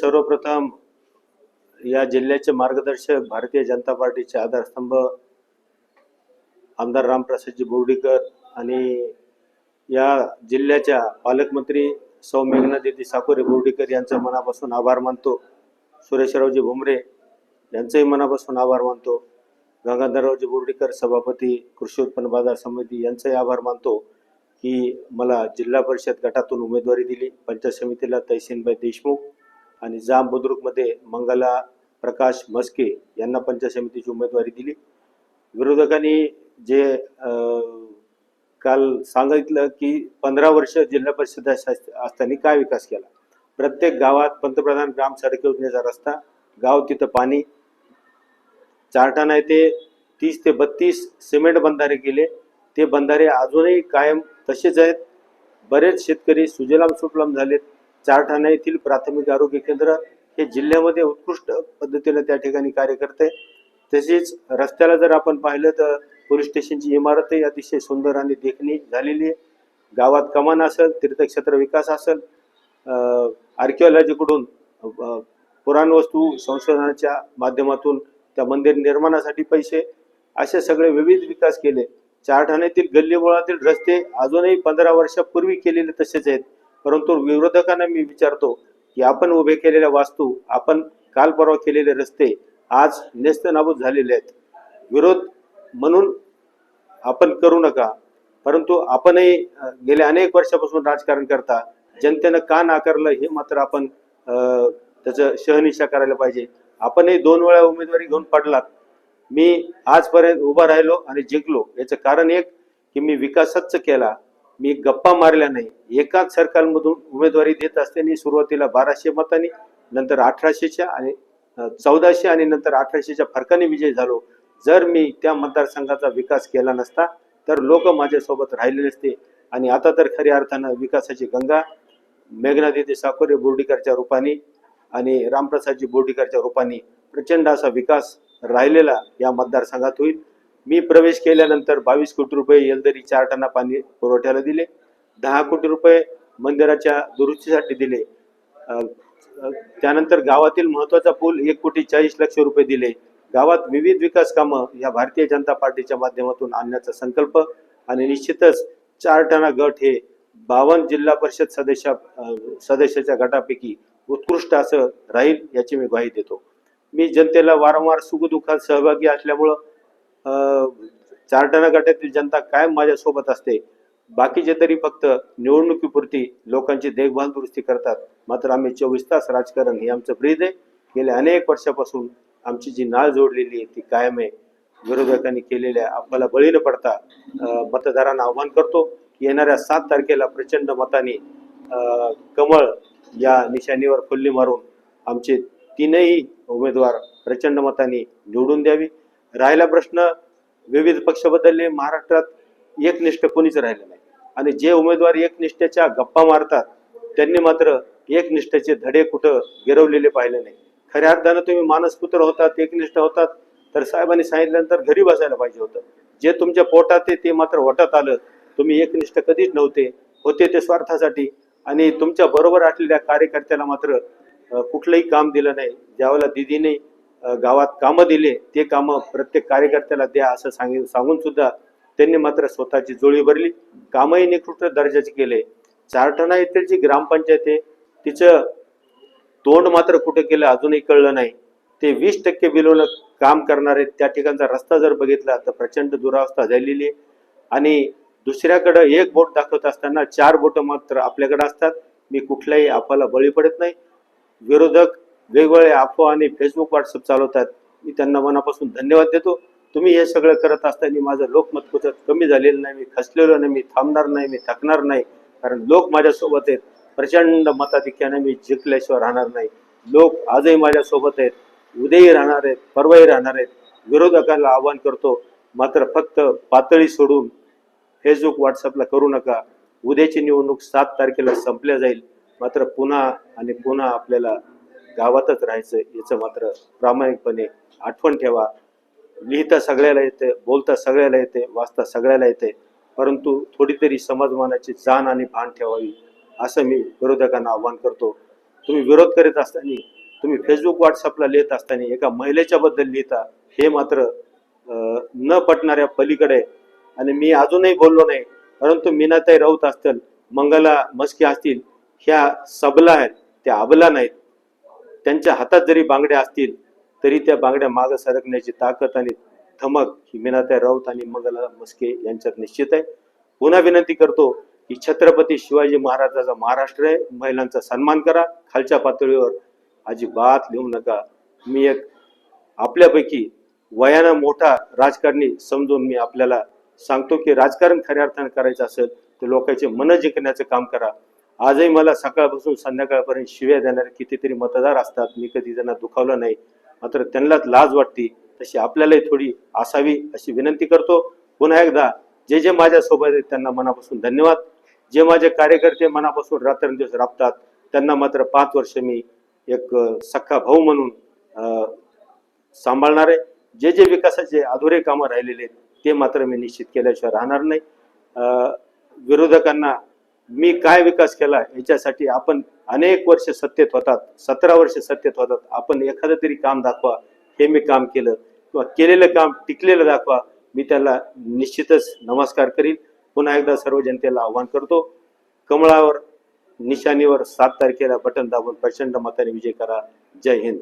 सर्वप्रथम या जिल्ह्याचे मार्गदर्शक भारतीय जनता पार्टीचे आधारस्तंभ आमदार रामप्रसादजी बोर्डीकर आणि या जिल्ह्याच्या पालकमंत्री सौ मेघनादिती साकोरे बोर्डीकर यांचं मनापासून आभार मानतो. सुरेशरावजी भुमरे यांचंही मनापासून आभार मानतो. गंगाधररावजी बोर्डीकर सभापती कृषी उत्पन्न बाजार समिती यांचाही आभार मानतो की मला जिल्हा परिषद गटातून उमेदवारी दिली. पंचायत समितीला तहसीनबाई देशमुख आणि जाम बुद्रुकमध्ये मंगला प्रकाश मस्के यांना पंचायत समितीची उमेदवारी दिली. विरोधकांनी जे काल सांगितलं की पंधरा वर्ष जिल्हा परिषद असताना काय विकास केला? प्रत्येक गावात पंतप्रधान ग्राम सडक योजनेचा रस्ता गाव तिथं पाणी चारठाणा येथे तीस ते बत्तीस सिमेंट बंधारे केले. ते बंधारे अजूनही कायम तसेच आहेत. बरेच शेतकरी सुजलाम सुफलाम झालेत. चारठाणा येथील प्राथमिक आरोग्य केंद्र हे जिल्ह्यामध्ये उत्कृष्ट पद्धतीने त्या ठिकाणी कार्य करते. तसेच रस्त्याला जर आपण पाहिलं तर पोलीस स्टेशनची इमारतही अतिशय सुंदर आणि देखणी झालेली आहे. गावात कमान असेल तीर्थक्षेत्र विकास असेल आर्किओलॉजीकडून पुराणवस्तू संशोधनाच्या माध्यमातून त्या मंदिर निर्माणासाठी पैसे असे सगळे विविध विकास केले. चार ठाण्यातील गल्लीबोळातील रस्ते अजूनही पंधरा वर्षापूर्वी केलेले तसेच आहेत. परंतु विरोधकांना मी विचारतो की आपण उभे केलेल्या वास्तू आपण काल परवा केलेले रस्ते आज नेस्तनाबूत झालेले आहेत. विरोध म्हणून आपण करू नका. परंतु आपणही गेल्या अनेक वर्षापासून राजकारण करता जनतेनं का नाकारलं हे मात्र आपण त्याचं शहनिशा करायला पाहिजे. आपणही दोन वेळा उमेदवारी घेऊन पडलात. मी आजपर्यंत उभा राहिलो आणि जिंकलो. याचं कारण एक की मी विकासच केला. मी गप्पा मारल्या नाही. एकाच सरकारमधून उमेदवारी देत असताना सुरुवातीला बाराशे मतांनी नंतर अठराशेच्या आणि चौदाशे आणि नंतर अठराशेच्या फरकाने विजय झालो. जर मी त्या मतदारसंघाचा विकास केला नसता तर लोक माझ्यासोबत राहिले नसते. आणि आता तर खऱ्या अर्थानं विकासाची गंगा मेघनादिती साकोरे बोर्डीकरच्या रूपाने आणि रामप्रसादजी बोर्डीकरच्या रूपाने प्रचंड असा विकास राहिलेला या मतदारसंघात होईल. मी प्रवेश केल्यानंतर बावीस कोटी रुपये येलदरी चार टना पाणी पुरवठ्याला दिले. दहा कोटी रुपये मंदिराच्या दुरुस्तीसाठी दिले. त्यानंतर गावातील महत्त्वाचा पूल एक कोटी चाळीस लक्ष रुपये दिले. गावात विविध विकास कामं या भारतीय जनता पार्टीच्या माध्यमातून आणण्याचा संकल्प आणि निश्चितच चार टना गट हे बावन्न जिल्हा परिषद सदस्य सदस्याच्या गटापैकी उत्कृष्ट असं राहील याची मी ग्वाही देतो. मी जनतेला वारंवार सुखदुःखात सहभागी असल्यामुळं अ, चार गटातील जनता कायम माझ्यासोबत असते? बाकीचे तरी फक्त निवडणुकीपुरती लोकांची देखभाल दुरुस्ती करतात. मात्र आम्ही चोवीस तास राजकारण हे आमचं ब्रीद आहे. गेल्या अनेक वर्षापासून आमची जी नाळ जोडलेली आहे ती कायम आहे. विरोधकांनी केलेल्या आपल्याला बळी न पडता मतदारांना आव्हान करतो की येणाऱ्या सात तारखेला प्रचंड मताने कमळ या निशाणीवर फुल्ली मारून आमचे तीनही उमेदवार प्रचंड मताने निवडून द्यावी. राहिला प्रश्न विविध पक्ष बदलले महाराष्ट्रात एकनिष्ठ कोणीच राहिलं नाही. आणि जे उमेदवार एकनिष्ठेच्या गप्पा मारतात त्यांनी मात्र एकनिष्ठेचे धडे कुठं गिरवलेले पाहिले नाही. खऱ्या अर्थानं तुम्ही मानसपुत्र होतात एकनिष्ठ होतात तर साहेबांनी सांगितल्यानंतर घरी बसायला पाहिजे होतं. जे तुमच्या पोटात आहे ते मात्र वटात आलं. तुम्ही एकनिष्ठ कधीच नव्हते होते ते स्वार्थासाठी. आणि तुमच्या बरोबर असलेल्या कार्यकर्त्याला मात्र कुठलंही काम दिलं नाही. ज्यावेळेला दिदीने गावात कामं दिले ते कामं प्रत्येक कार्यकर्त्याला द्या असं सांगित सांगून सुद्धा त्यांनी मात्र स्वतःची जोळी भरली. कामही निकृष्ट दर्जाचे केले. चारठणा येथील जी ग्रामपंचायत आहे तिचं तोंड मात्र कुठे केलं अजूनही कळलं नाही. ते वीस टक्के बिलोनं काम करणारे त्या ठिकाणचा रस्ता जर बघितला तर प्रचंड दुरावस्था झालेली आहे. आणि दुसऱ्याकडं एक बोट दाखवत असताना चार बोट मात्र आपल्याकडे असतात. मी कुठल्याही आपल्याला बळी पडत नाही. विरोधक वेगवेगळे अफवा आणि फेसबुक व्हॉट्सअप चालवतात. मी त्यांना मनापासून धन्यवाद देतो. तुम्ही हे सगळं करत असताना माझं लोकमत कुठं कमी झालेलं नाही. मी खचलेलो नाही. मी थांबणार नाही. मी थकणार नाही. कारण लोक माझ्यासोबत आहेत. प्रचंड मताधिक्याने मी जिंकल्याशिवाय राहणार नाही. लोक आजही माझ्यासोबत आहेत. उद्याही राहणार आहेत. परवाही राहणार आहेत. विरोधकाला आव्हान करतो. मात्र फक्त पातळी सोडून फेसबुक व्हॉट्सअपला करू नका. उद्याची निवडणूक सात तारखेला संपल्या जाईल. मात्र पुन्हा आणि पुन्हा आपल्याला गावातच राहायचं याचं मात्र प्रामाणिकपणे आठवण ठेवा. लिहिता सगळ्याला येते बोलता सगळ्याला येते वाचता सगळ्याला येते परंतु थोडी तरी समाजमानाची जाण आणि भान ठेवावी असं मी विरोधकांना आव्हान करतो. तुम्ही विरोध करीत असताना तुम्ही फेसबुक व्हॉट्सअपला लिहित असताना एका महिलेच्या बद्दल लिहिता हे मात्र न पटणाऱ्या पलीकडे आणि मी अजूनही बोललो नाही परंतु मीनाताई राऊत असतील मंगला मस्के असतील ह्या सबला आहेत त्या अबला नाहीत. त्यांच्या हातात जरी बांगड्या असतील तरी त्या बांगड्या मागे सरकण्याची ताकद आणि धमक ही मीनाताई राऊत आणि मंगला मस्के यांच्यात निश्चित आहे. पुन्हा विनंती करतो की छत्रपती शिवाजी महाराजाचा महाराष्ट्र आहे. महिलांचा सन्मान करा. खालच्या पातळीवर अजिबात लिहू नका. मी एक आपल्यापैकी वयानं मोठा राजकारणी समजून मी आपल्याला सांगतो की राजकारण खऱ्या अर्थानं करायचं असेल तर लोकांचे मन जिंकण्याचं काम करा. आजही मला सकाळपासून संध्याकाळपर्यंत शिव्या देणारे कितीतरी मतदार असतात. मी कधी त्यांना दुखावलं नाही. मात्र त्यांनाच लाज वाटते. तशी आपल्यालाही थोडी असावी अशी विनंती करतो. पुन्हा एकदा जे जे माझ्यासोबत आहेत त्यांना मनापासून धन्यवाद. जे माझे कार्यकर्ते मनापासून रात्रंदिवस राबतात त्यांना मात्र पाच वर्ष मी एक सख्खा भाऊ म्हणून सांभाळणार आहे. जे जे विकासाचे अधुरे कामं राहिलेले आहेत ते मात्र मी निश्चित केल्याशिवाय राहणार नाही. विरोधकांना मी काय विकास केला याच्यासाठी आपण अनेक वर्ष सत्तेत होतात सतरा वर्ष सत्तेत होतात. आपण एखादं तरी काम दाखवा हे मी काम केलं किंवा केलेलं काम टिकलेलं दाखवा मी त्याला निश्चितच नमस्कार करीन. पुन्हा एकदा सर्व जनतेला आव्हान करतो. कमळावर निशाणीवर सात तारखेला बटन दाबून प्रचंड मताने विजय करा. जय हिंद.